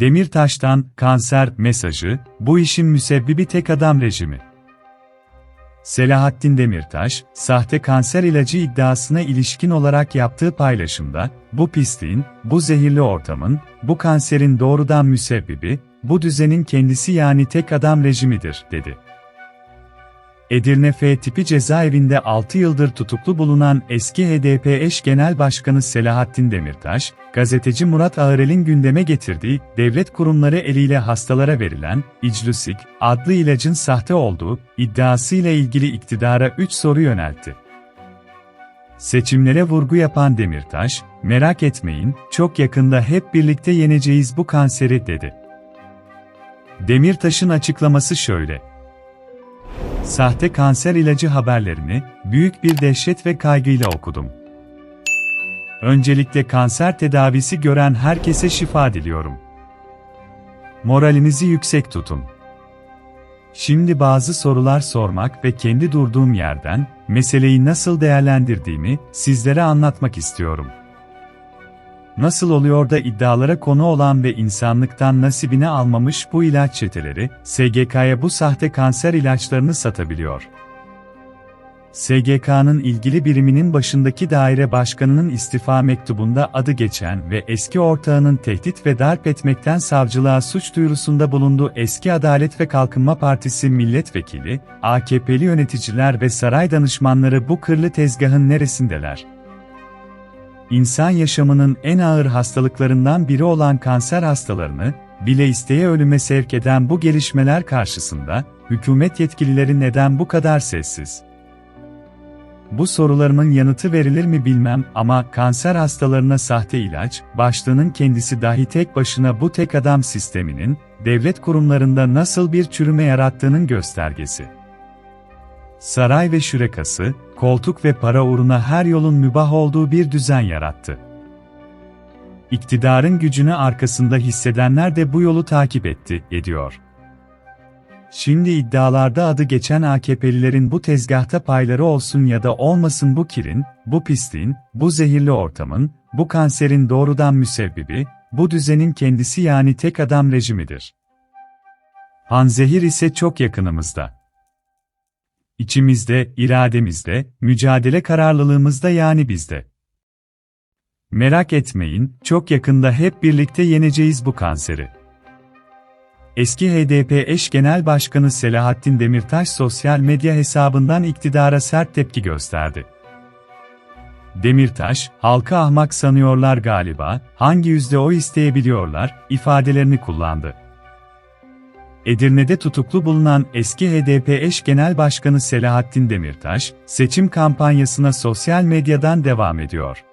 Demirtaş'tan kanser mesajı, bu işin müsebbibi tek adam rejimi. Selahattin Demirtaş, sahte kanser ilacı iddiasına ilişkin olarak yaptığı paylaşımda, bu pisliğin, bu zehirli ortamın, bu kanserin doğrudan müsebbibi, bu düzenin kendisi yani tek adam rejimidir, dedi. Edirne F tipi cezaevinde 6 yıldır tutuklu bulunan eski HDP eş genel başkanı Selahattin Demirtaş, gazeteci Murat Ağırel'in gündeme getirdiği, devlet kurumları eliyle hastalara verilen, İclusik, adlı ilacın sahte olduğu, iddiasıyla ilgili iktidara 3 soru yöneltti. Seçimlere vurgu yapan Demirtaş, merak etmeyin, çok yakında hep birlikte yeneceğiz bu kanseri, dedi. Demirtaş'ın açıklaması şöyle. Sahte kanser ilacı haberlerini büyük bir dehşet ve kaygıyla okudum. Öncelikle kanser tedavisi gören herkese şifa diliyorum. Moralinizi yüksek tutun. Şimdi bazı sorular sormak ve kendi durduğum yerden meseleyi nasıl değerlendirdiğimi sizlere anlatmak istiyorum. Nasıl oluyor da iddialara konu olan ve insanlıktan nasibini almamış bu ilaç çeteleri, SGK'ya bu sahte kanser ilaçlarını satabiliyor? SGK'nın ilgili biriminin başındaki daire başkanının istifa mektubunda adı geçen ve eski ortağının tehdit ve darp etmekten savcılığa suç duyurusunda bulunduğu eski Adalet ve Kalkınma Partisi milletvekili, AKP'li yöneticiler ve saray danışmanları bu kırlı tezgahın neresindeler? İnsan yaşamının en ağır hastalıklarından biri olan kanser hastalarını, bile isteye ölüme sevk eden bu gelişmeler karşısında, hükümet yetkilileri neden bu kadar sessiz? Bu sorularımın yanıtı verilir mi bilmem ama kanser hastalarına sahte ilaç, başlığının kendisi dahi tek başına bu tek adam sisteminin, devlet kurumlarında nasıl bir çürüme yarattığının göstergesi. Saray ve şürekası, koltuk ve para uğruna her yolun mübah olduğu bir düzen yarattı. İktidarın gücünü arkasında hissedenler de bu yolu takip etti, ediyor. Şimdi iddialarda adı geçen AKP'lilerin bu tezgahta payları olsun ya da olmasın bu kirin, bu pisliğin, bu zehirli ortamın, bu kanserin doğrudan müsebbibi, bu düzenin kendisi yani tek adam rejimidir. Panzehir ise çok yakınımızda. İçimizde, irademizde, mücadele kararlılığımızda yani bizde. Merak etmeyin, çok yakında hep birlikte yeneceğiz bu kanseri. Eski HDP eş genel başkanı Selahattin Demirtaş sosyal medya hesabından iktidara sert tepki gösterdi. Demirtaş, halka ahmak sanıyorlar galiba, hangi yüzde o isteyebiliyorlar, ifadelerini kullandı. Edirne'de tutuklu bulunan eski HDP eş genel başkanı Selahattin Demirtaş, seçim kampanyasına sosyal medyadan devam ediyor.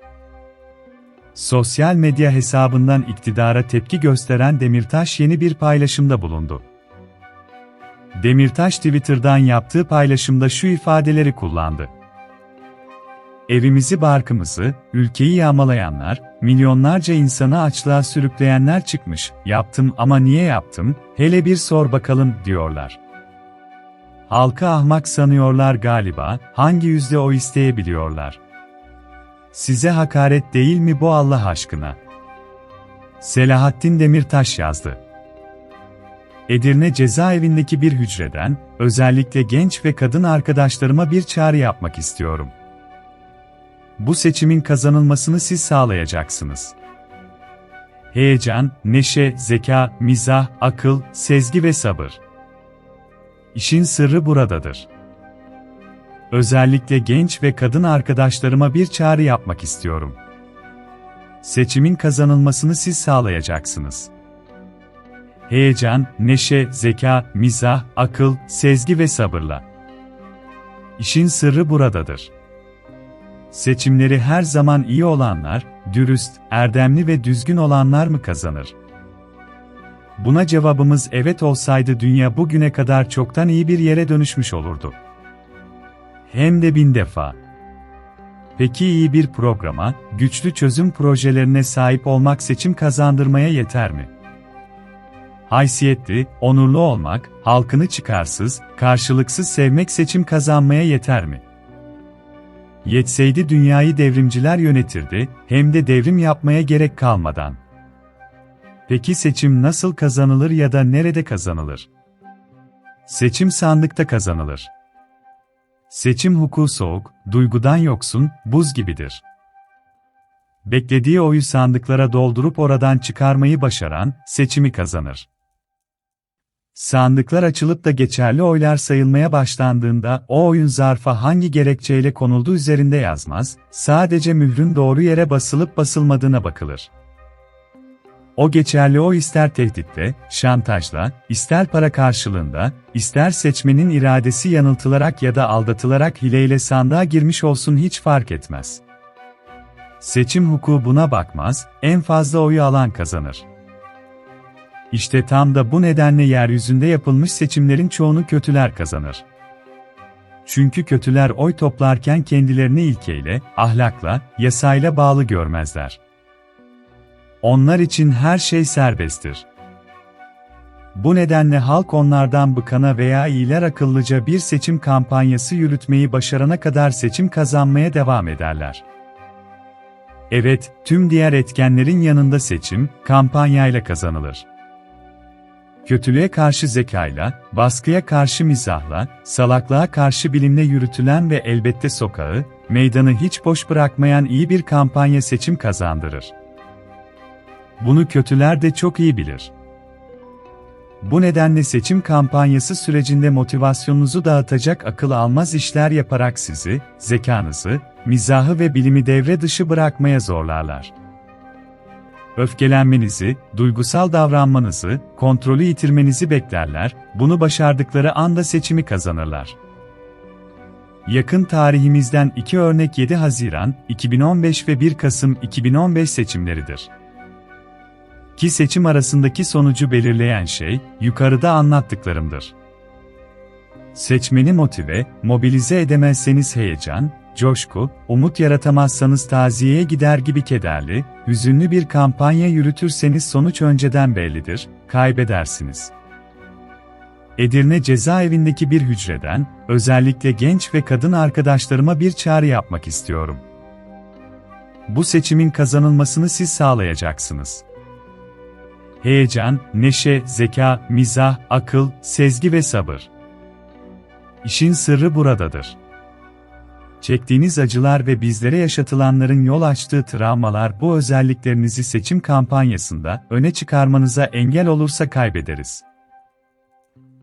Sosyal medya hesabından iktidara tepki gösteren Demirtaş yeni bir paylaşımda bulundu. Demirtaş Twitter'dan yaptığı paylaşımda şu ifadeleri kullandı. Evimizi barkımızı, ülkeyi yağmalayanlar, milyonlarca insanı açlığa sürükleyenler çıkmış, yaptım ama niye yaptım, hele bir sor bakalım, diyorlar. Halkı ahmak sanıyorlar galiba, hangi yüzde o isteyebiliyorlar. Size hakaret değil mi bu Allah aşkına? Selahattin Demirtaş yazdı. Edirne cezaevindeki bir hücreden, özellikle genç ve kadın arkadaşlarıma bir çağrı yapmak istiyorum. Bu seçimin kazanılmasını siz sağlayacaksınız. Heyecan, neşe, zeka, mizah, akıl, sezgi ve sabır. İşin sırrı buradadır. Özellikle genç ve kadın arkadaşlarıma bir çağrı yapmak istiyorum. Seçimin kazanılmasını siz sağlayacaksınız. Heyecan, neşe, zeka, mizah, akıl, sezgi ve sabırla. İşin sırrı buradadır. Seçimleri her zaman iyi olanlar, dürüst, erdemli ve düzgün olanlar mı kazanır? Buna cevabımız evet olsaydı dünya bugüne kadar çoktan iyi bir yere dönüşmüş olurdu. Hem de bin defa. Peki iyi bir programa, güçlü çözüm projelerine sahip olmak seçim kazandırmaya yeter mi? Haysiyetli, onurlu olmak, halkını çıkarsız, karşılıksız sevmek seçim kazanmaya yeter mi? Yetseydi dünyayı devrimciler yönetirdi, hem de devrim yapmaya gerek kalmadan. Peki seçim nasıl kazanılır ya da nerede kazanılır? Seçim sandıkta kazanılır. Seçim hukuku soğuk, duygudan yoksun, buz gibidir. Beklediği oyu sandıklara doldurup oradan çıkarmayı başaran, seçimi kazanır. Sandıklar açılıp da geçerli oylar sayılmaya başlandığında o oyun zarfa hangi gerekçeyle konulduğu üzerinde yazmaz, sadece mührün doğru yere basılıp basılmadığına bakılır. O geçerli oy ister tehditle, şantajla, ister para karşılığında, ister seçmenin iradesi yanıltılarak ya da aldatılarak hileyle sandığa girmiş olsun hiç fark etmez. Seçim hukuku buna bakmaz, en fazla oyu alan kazanır. İşte tam da bu nedenle yeryüzünde yapılmış seçimlerin çoğunu kötüler kazanır. Çünkü kötüler oy toplarken kendilerini ilkeyle, ahlakla, yasayla bağlı görmezler. Onlar için her şey serbesttir. Bu nedenle halk onlardan bıkana veya iyiler akıllıca bir seçim kampanyası yürütmeyi başarana kadar seçim kazanmaya devam ederler. Evet, tüm diğer etkenlerin yanında seçim, kampanyayla kazanılır. Kötülüğe karşı zekayla, baskıya karşı mizahla, salaklığa karşı bilimle yürütülen ve elbette sokağı, meydanı hiç boş bırakmayan iyi bir kampanya seçim kazandırır. Bunu kötüler de çok iyi bilir. Bu nedenle seçim kampanyası sürecinde motivasyonunuzu dağıtacak akıl almaz işler yaparak sizi, zekanızı, mizahı ve bilimi devre dışı bırakmaya zorlarlar. Öfkelenmenizi, duygusal davranmanızı, kontrolü yitirmenizi beklerler, bunu başardıkları anda seçimi kazanırlar. Yakın tarihimizden iki örnek 7 Haziran 2015 ve 1 Kasım 2015 seçimleridir. Ki seçim arasındaki sonucu belirleyen şey, yukarıda anlattıklarımdır. Seçmeni motive, mobilize edemezseniz heyecan, coşku, umut yaratamazsanız taziyeye gider gibi kederli, hüzünlü bir kampanya yürütürseniz sonuç önceden bellidir, kaybedersiniz. Edirne cezaevindeki bir hücreden, özellikle genç ve kadın arkadaşlarıma bir çağrı yapmak istiyorum. Bu seçimin kazanılmasını siz sağlayacaksınız. Heyecan, neşe, zeka, mizah, akıl, sezgi ve sabır. İşin sırrı buradadır. Çektiğiniz acılar ve bizlere yaşatılanların yol açtığı travmalar bu özelliklerinizi seçim kampanyasında öne çıkarmanıza engel olursa kaybederiz.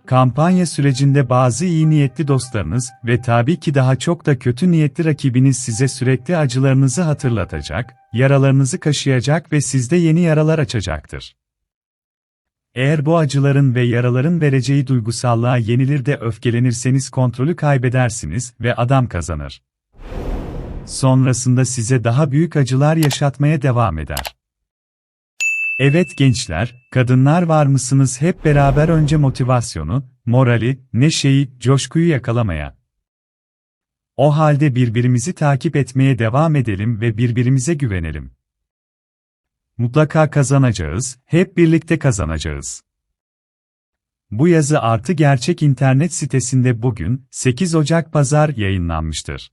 Kampanya sürecinde bazı iyi niyetli dostlarınız ve tabii ki daha çok da kötü niyetli rakibiniz size sürekli acılarınızı hatırlatacak, yaralarınızı kaşıyacak ve sizde yeni yaralar açacaktır. Eğer bu acıların ve yaraların vereceği duygusallığa yenilir de öfkelenirseniz kontrolü kaybedersiniz ve adam kazanır. Sonrasında size daha büyük acılar yaşatmaya devam eder. Evet gençler, kadınlar var mısınız hep beraber önce motivasyonu, morali, neşeyi, coşkuyu yakalamaya. O halde birbirimizi takip etmeye devam edelim ve birbirimize güvenelim. Mutlaka kazanacağız, hep birlikte kazanacağız. Bu yazı artı gerçek internet sitesinde bugün 8 Ocak Pazar yayınlanmıştır.